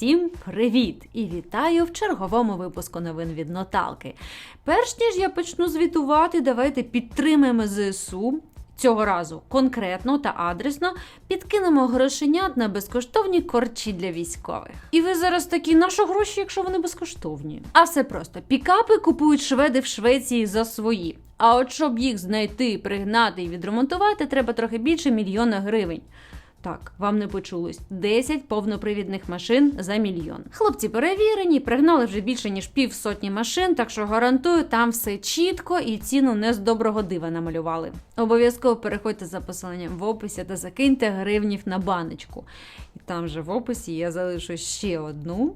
Всім привіт! І вітаю в черговому випуску новин від Ноталки. Перш ніж я почну звітувати, давайте підтримаємо ЗСУ. Цього разу конкретно та адресно підкинемо грошенят на безкоштовні корчі для військових. І ви зараз такі, на що гроші, якщо вони безкоштовні? А все просто: пікапи купують шведи в Швеції за свої. А от щоб їх знайти, пригнати і відремонтувати, треба трохи більше мільйона гривень. Так, вам не почулось 10 повнопривідних машин за мільйон. Хлопці перевірені, пригнали вже більше ніж пів сотні машин, так що гарантую, там все чітко і ціну не з доброго дива намалювали. Обов'язково переходьте за посиланням в описі та закиньте гривнів на баночку. І там же в описі я залишу ще одну.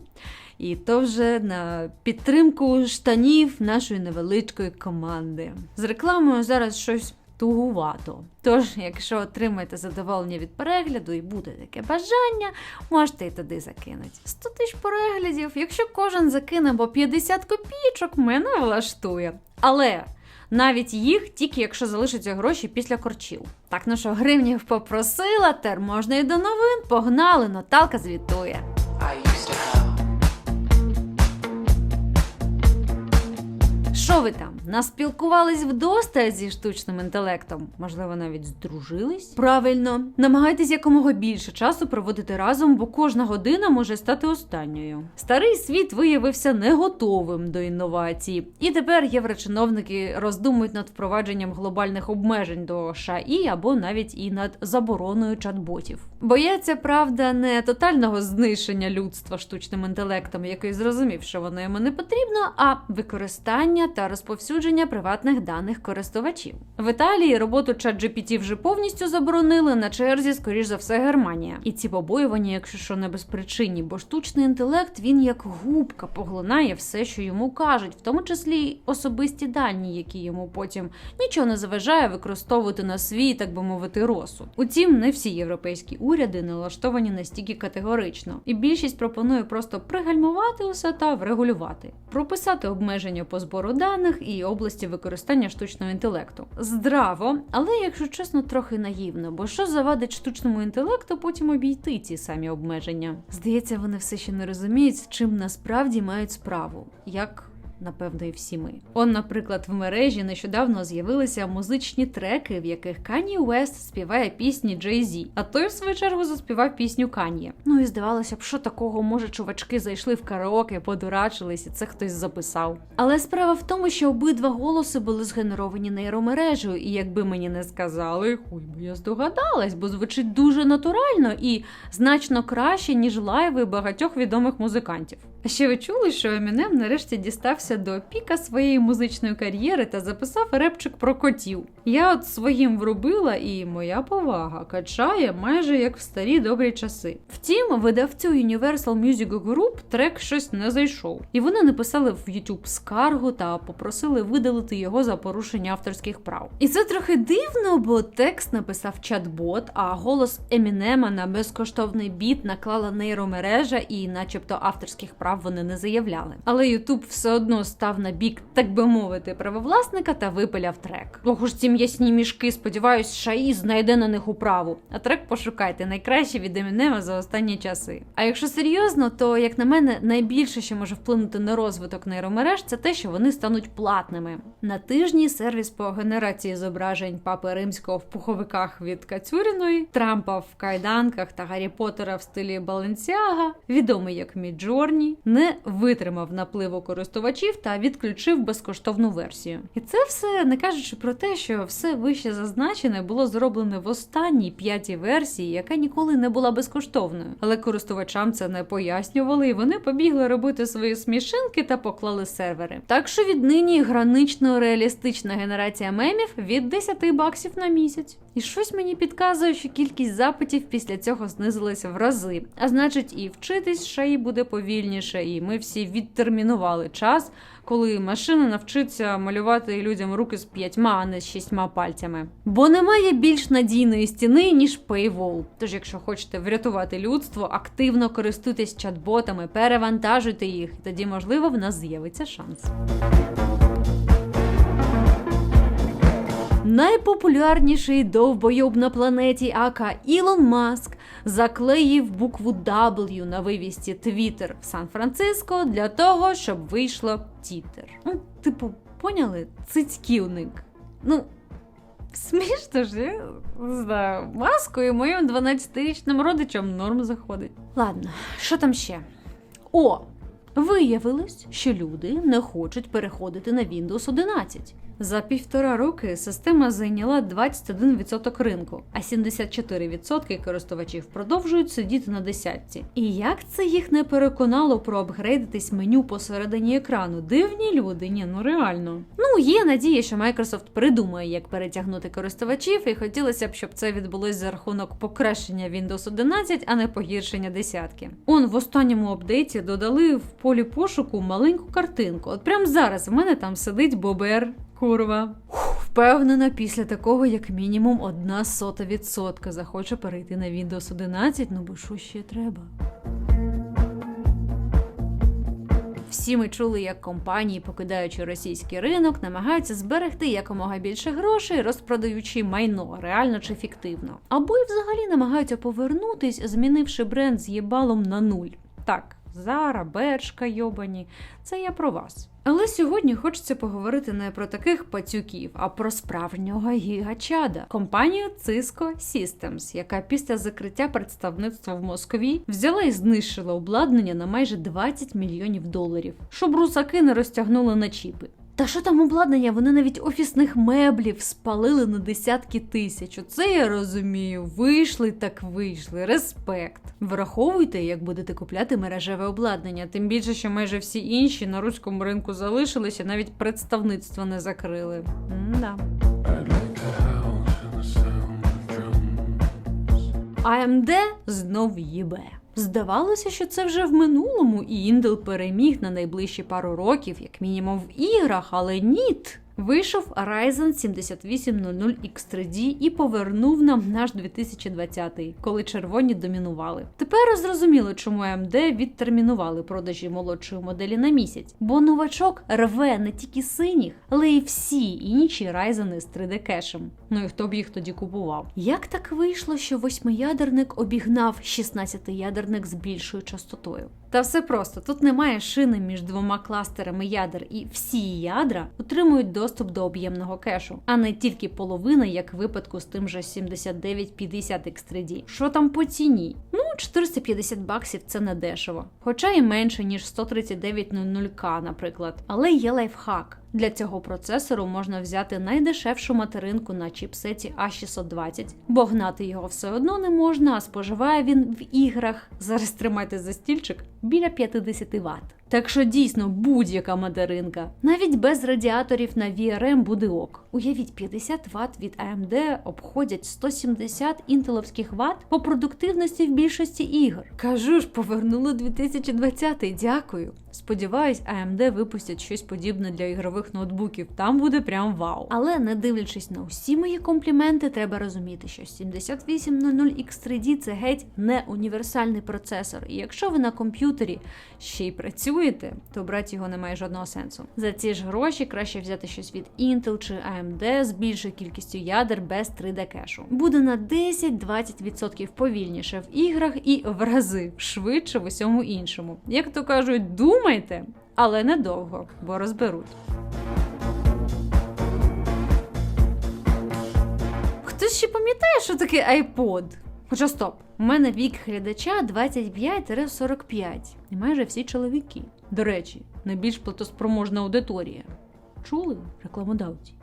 І то вже на підтримку штанів нашої невеличкої команди. З рекламою зараз щось тугувато. Тож, якщо отримаєте задоволення від перегляду і буде таке бажання, можете і туди закинути. 100 тисяч переглядів, якщо кожен закине по 50 копійочок, мене влаштує. Але навіть їх тільки якщо залишаться гроші після корчів. Так, ну що, гривнів попросила, тер можна і до новин. Погнали, Наталка звітує. Що ви там? Наспілкувались вдосталь зі штучним інтелектом? Можливо, навіть здружились? Правильно, намагайтесь якомога більше часу проводити разом, бо кожна година може стати останньою. Старий світ виявився не готовим до інновацій, і тепер єврочиновники роздумують над впровадженням глобальних обмежень до ШАІ або навіть і над забороною чат-ботів. Бояться, правда, не тотального знищення людства штучним інтелектом, який зрозумів, що воно йому не потрібно, а використання та розповсюдження приватних даних користувачів. В Італії роботу ChatGPT вже повністю заборонили на черзі, скоріш за все, Германія. І ці побоювання, якщо що не безпричинні, бо штучний інтелект він як губка поглинає все, що йому кажуть, в тому числі й особисті дані, які йому потім нічого не заважає використовувати на свій, так би мовити, розсуд. Утім, не всі європейські уряди налаштовані настільки категорично, і більшість пропонує просто пригальмувати усе та врегулювати, прописати обмеження по збору даних і області використання штучного інтелекту. Здраво, але якщо чесно, трохи наївно, бо що завадить штучному інтелекту потім обійти ці самі обмеження? Здається, вони все ще не розуміють, з чим насправді мають справу. Як Напевно, і всі ми. Он, наприклад, в мережі нещодавно з'явилися музичні треки, в яких Кані Уест співає пісні Джей Зі, а той, в свою чергу, заспівав пісню Кан'є. Ну і здавалося б, що такого може чувачки зайшли в караоке, подурачились, і це хтось записав. Але справа в тому, що обидва голоси були згенеровані нейромережею, і якби мені не сказали, хуй би я здогадалась, бо звучить дуже натурально і значно краще, ніж лайви багатьох відомих музикантів. А ще ви чули, що Емінем нарешті дістався до піка своєї музичної кар'єри та записав репчик про котів. Я от своїм врубила, і моя повага качає майже як в старі добрі часи. Втім, видавцю Universal Music Group трек щось не зайшов, і вони написали в YouTube скаргу та попросили видалити його за порушення авторських прав. І це трохи дивно, бо текст написав чат-бот, а голос Емінема на безкоштовний біт наклала нейромережа, і, начебто, авторських прав вони не заявляли. Але YouTube все одно став на бік, так би мовити, правовласника та випиляв трек. Ох ж ці м'ясні мішки, сподіваюсь, Шаї знайде на них управу. А трек пошукайте найкраще від Емінема за останні часи. А якщо серйозно, то як на мене, найбільше, що може вплинути на розвиток нейромереж, це те, що вони стануть платними. На тижні сервіс по генерації зображень папи римського в пуховиках від Кацюріної, Трампа в кайданках та Гаррі Поттера в стилі Баленсіага, відомий як Міджорні, не витримав напливу користувачів та відключив безкоштовну версію. І це все не кажучи про те, що все вище зазначене було зроблене в останній п'ятій версії, яка ніколи не була безкоштовною. Але користувачам це не пояснювали, і вони побігли робити свої смішинки та поклали сервери. Так що віднині гранично реалістична генерація мемів від 10 баксів на місяць. І щось мені підказує, що кількість запитів після цього знизилася в рази. А значить, і вчитись шаї буде повільніше, і ми всі відтермінували час, коли машина навчиться малювати людям руки з п'ятьма, а не з шістьма пальцями. Бо немає більш надійної стіни, ніж Paywall. Тож, якщо хочете врятувати людство, активно користуйтесь чат-ботами, перевантажуйте їх, і тоді, можливо, в нас з'явиться шанс. Найпопулярніший довбойоб на планеті Ака Ілон Маск заклеїв букву W на вивісті Twitter в Сан-Франциско для того, щоб вийшло тітер. Ну, типу, поняли? Цицьківник. Ну, смішно ж, я знаю. Маскою моїм 12-річним родичам норм заходить. Ладно, що там ще? О! Виявилось, що люди не хочуть переходити на Windows 11. За півтора роки система зайняла 21% ринку, а 74% користувачів продовжують сидіти на десятці. І як це їх не переконало проапгрейдитись меню посередині екрану? Дивні люди, ні, ну реально. Ну є надія, що Microsoft придумає, як перетягнути користувачів, і хотілося б, щоб це відбулось за рахунок покращення Windows 11, а не погіршення десятки. Он в останньому апдейті додали в полі пошуку маленьку картинку. От прямо зараз в мене там сидить Бобер. Курва. Впевнена, після такого, як мінімум, одна сота відсотка захоче перейти на Windows 11, ну бо що ще треба? Всі ми чули, як компанії, покидаючи російський ринок, намагаються зберегти якомога більше грошей, розпродаючи майно, реально чи фіктивно. Або й взагалі намагаються повернутись, змінивши бренд з єбалом на нуль. Так, Зара, Бершка, йобані, це я про вас. Але сьогодні хочеться поговорити не про таких пацюків, а про справжнього гігачада компанію Cisco Systems, яка після закриття представництва в Москві взяла і знищила обладнання на майже 20 мільйонів доларів, щоб русаки не розтягнули на чіпи. Та що там обладнання? Вони навіть офісних меблів спалили на десятки тисяч. Оце я розумію. Вийшли так вийшли. Респект. Враховуйте, як будете купляти мережеве обладнання. Тим більше, що майже всі інші на руському ринку залишилися, навіть представництво не закрили. Of drums. AMD знов їбе. Здавалося, що це вже в минулому, і Індел переміг на найближчі пару років, як мінімум в іграх, але ніт. Вийшов Ryzen 7800 X3D і повернув нам наш 2020, коли червоні домінували. Тепер зрозуміло, чому AMD відтермінували продажі молодшої моделі на місяць, бо новачок рве не тільки синіх, але й всі інші Ryzen з 3D кешем. Ну і хто б їх тоді купував? Як так вийшло, що восьмиядерник обігнав 16-ядерник з більшою частотою? Та все просто тут немає шини між двома кластерами ядер, і всі ядра отримують доступ до об'ємного кешу, а не тільки половина, як в випадку з тим же 7950 X3D. Що там по ціні? Ну, 450 баксів це не дешево, хоча і менше ніж 139.00К, наприклад. Але є лайфхак. Для цього процесору можна взяти найдешевшу материнку на чіпсеті A620, бо гнати його все одно не можна, а споживає він в іграх. Зараз тримайте за стільчик біля 50 Вт. Так що дійсно будь-яка материнка, навіть без радіаторів на VRM буде ок. Уявіть, 50 Вт від AMD обходять 170 інтеловських Вт по продуктивності в більшості ігор. Кажу ж, повернули 2020-й, дякую. Сподіваюсь, AMD випустять щось подібне для ігрових ноутбуків. Там буде прям вау. Але не дивлячись на усі мої компліменти, треба розуміти, що 7800X3D це геть не універсальний процесор. І якщо ви на комп'ютері ще й працюєте, то брати його немає жодного сенсу. За ці ж гроші краще взяти щось від Intel чи AMD з більшою кількістю ядер без 3D кешу. Буде на 10-20% повільніше в іграх і в рази швидше в усьому іншому. Як то кажуть, думайте, але недовго, бо розберуть. Хтось ще пам'ятає, що таке iPod? Хоча стоп, у мене вік глядача 25-45, і майже всі чоловіки. До речі, найбільш платоспроможна аудиторія. Чули рекламодавці?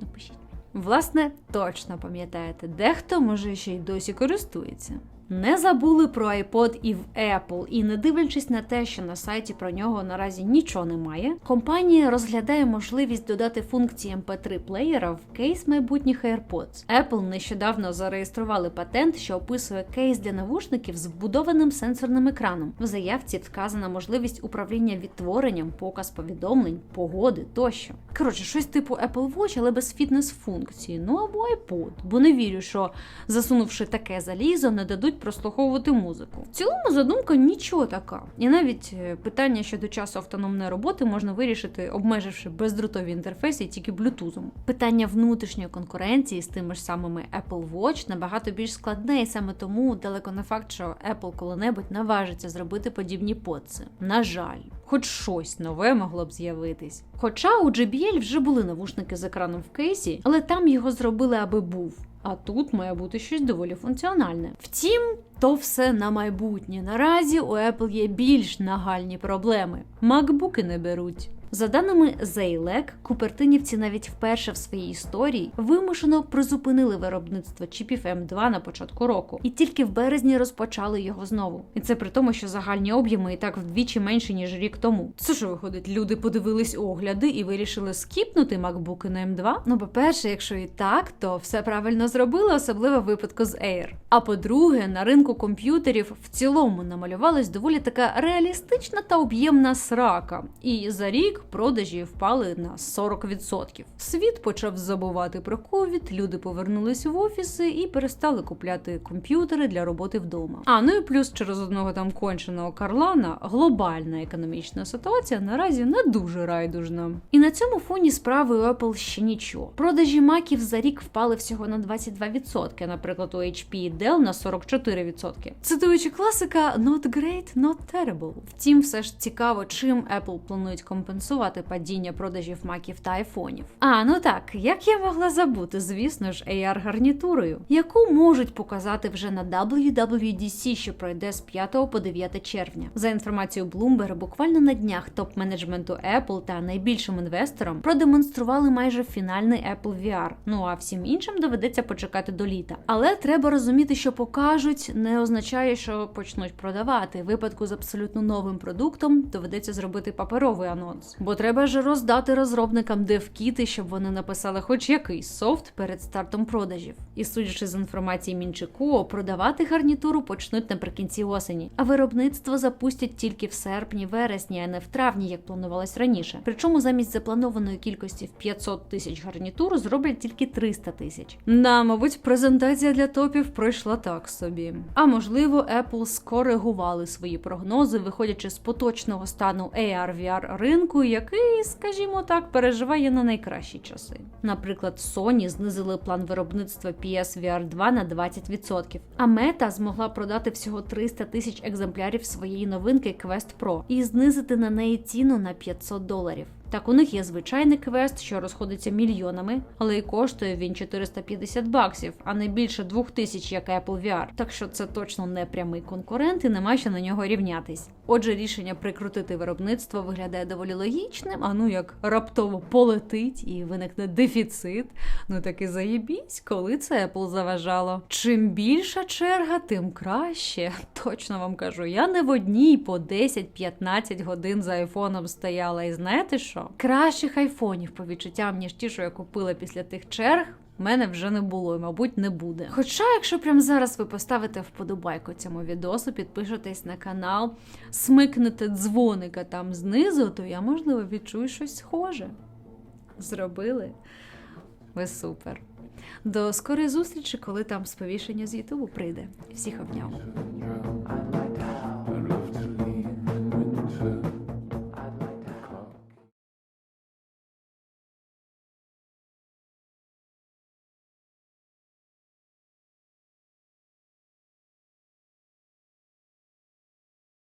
Напишіть. Власне, точно пам'ятаєте, дехто може ще й досі користується. Не забули про iPod і в Apple, і не дивлячись на те, що на сайті про нього наразі нічого немає, компанія розглядає можливість додати функції MP3 плеєра в кейс майбутніх AirPods. Apple нещодавно зареєстрували патент, що описує кейс для навушників з вбудованим сенсорним екраном. В заявці вказана можливість управління відтворенням, показ повідомлень, погоди тощо. Коротше, щось типу Apple Watch, але без фітнес-функції. Ну або iPod. Бо не вірю, що засунувши таке залізо, не дадуть прослуховувати музику. В цілому задумка нічого така. І навіть е, питання щодо часу автономної роботи можна вирішити, обмеживши бездротові інтерфейси тільки блютузом. Питання внутрішньої конкуренції з тими ж самими Apple Watch набагато більш складне, і саме тому далеко не факт, що Apple коли-небудь наважиться зробити подібні подси. На жаль, хоч щось нове могло б з'явитись. Хоча у JBL вже були навушники з екраном в кейсі, але там його зробили, аби був. А тут має бути щось доволі функціональне. Втім, то все на майбутнє. Наразі у Apple є більш нагальні проблеми. Макбуки не беруть. За даними ZAILEC, купертинівці навіть вперше в своїй історії вимушено призупинили виробництво чіпів М2 на початку року, і тільки в березні розпочали його знову. І це при тому, що загальні об'єми і так вдвічі менші ніж рік тому. Це що виходить? Люди подивились огляди і вирішили скіпнути макбуки на М2? Ну, по-перше, якщо і так, то все правильно зробили, особливо в випадку з Air. А по-друге, на ринку комп'ютерів в цілому намалювалась доволі така реалістична та об'ємна срака. І за рік продажі впали на 40%. Світ почав забувати про ковід, люди повернулись в офіси і перестали купляти комп'ютери для роботи вдома. А ну і плюс через одного там конченого Карлана глобальна економічна ситуація наразі не дуже райдужна. І на цьому фоні справи у Apple ще нічого. Продажі маків за рік впали всього на 22%, наприклад, у HP і Dell на 44%. Цитуючи класика, not great, not terrible. Втім, все ж цікаво, чим Apple планують компенсувати падіння продажів маків та айфонів. А ну так, як я могла забути, звісно ж, AR гарнітурою, яку можуть показати вже на WWDC, що пройде з 5 по 9 червня. За інформацією Bloomberg, буквально на днях топ-менеджменту Apple та найбільшим інвесторам продемонстрували майже фінальний Apple VR. Ну а всім іншим доведеться почекати до літа. Але треба розуміти, що покажуть, не означає, що почнуть продавати. Випадку з абсолютно новим продуктом доведеться зробити паперовий анонс, бо треба ж роздати розробникам девкіти, щоб вони написали хоч якийсь софт перед стартом продажів. І судячи з інформації Мінчику, продавати гарнітуру почнуть наприкінці осені, а виробництво запустять тільки в серпні-вересні, а не в травні, як планувалось раніше. Причому замість запланованої кількості в 500 тисяч гарнітур зроблять тільки 300 тисяч. Да, мабуть, презентація для топів пройшла так собі. А можливо, Apple скоригували свої прогнози, виходячи з поточного стану AR-VR ринку, який, скажімо так, переживає на найкращі часи. Наприклад, Sony знизили план виробництва PSVR 2 на 20%, а Meta змогла продати всього 300 тисяч екземплярів своєї новинки Quest Pro і знизити на неї ціну на 500 доларів. Так, у них є звичайний квест, що розходиться мільйонами, але й коштує він 450 баксів, а не більше 2000, як Apple VR. Так що це точно не прямий конкурент і нема що на нього рівнятись. Отже, рішення прикрутити виробництво виглядає доволі логічним, а ну як раптово полетить і виникне дефіцит. Ну таки заєбісь, коли це Apple заважало. Чим більша черга, тим краще. Точно вам кажу, я не в одній по 10-15 годин за айфоном стояла. І знаєте що? Кращих айфонів по відчуттям, ніж ті, що я купила після тих черг. в мене вже не було і, мабуть, не буде. Хоча, якщо прямо зараз ви поставите вподобайку цьому відосу, підпишетесь на канал, смикнете дзвоника там знизу, то я, можливо, відчую щось схоже. Зробили? Ви супер. До скорої зустрічі, коли там сповіщення з Ютубу прийде. Всіх обняв.